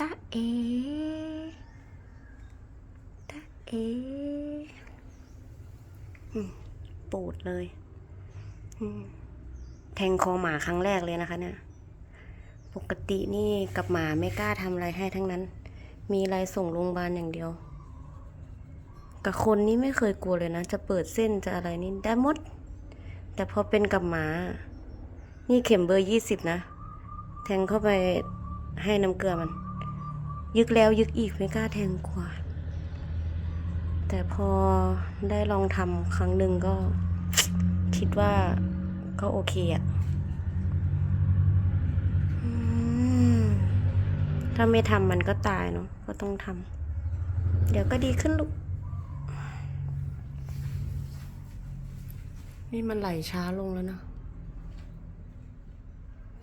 ตาเอตาเอปูดเลย แทงคอหมาครั้งแรกเลยนะคะ เนี่ย ปกตินี่กับหมาไม่กล้าทำอะไรให้ทั้งนั้น มีอะไรส่งโรงพยาบาลอย่างเดียว กับคนนี่ไม่เคยกลัวเลยนะ จะเปิดเส้นจะอะไรนี่ได้หมด แต่พอเป็นกับหมา นี่เข็มเบอร์ยี่สิบนะ แทงเข้าไปให้น้ำเกลือมัน ยึกแล้วยึกอีกไม่กล้าแทงกว่า แต่พอได้ลองทำครั้งหนึ่งก็คิดว่าก็โอเคอะอถ้าไม่ทำมันก็ตายเนาะก็ต้องทำเดี๋ยวก็ดีขึ้นลูก นี่มันไหลช้าลงแล้วนะ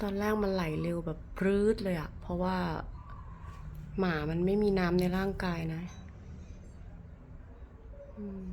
ตอนแรกมันไหลเร็วแบบปรื้ดเลยอะเพราะว่า หมามันไม่มีน้ำในร่างกายนะ อืม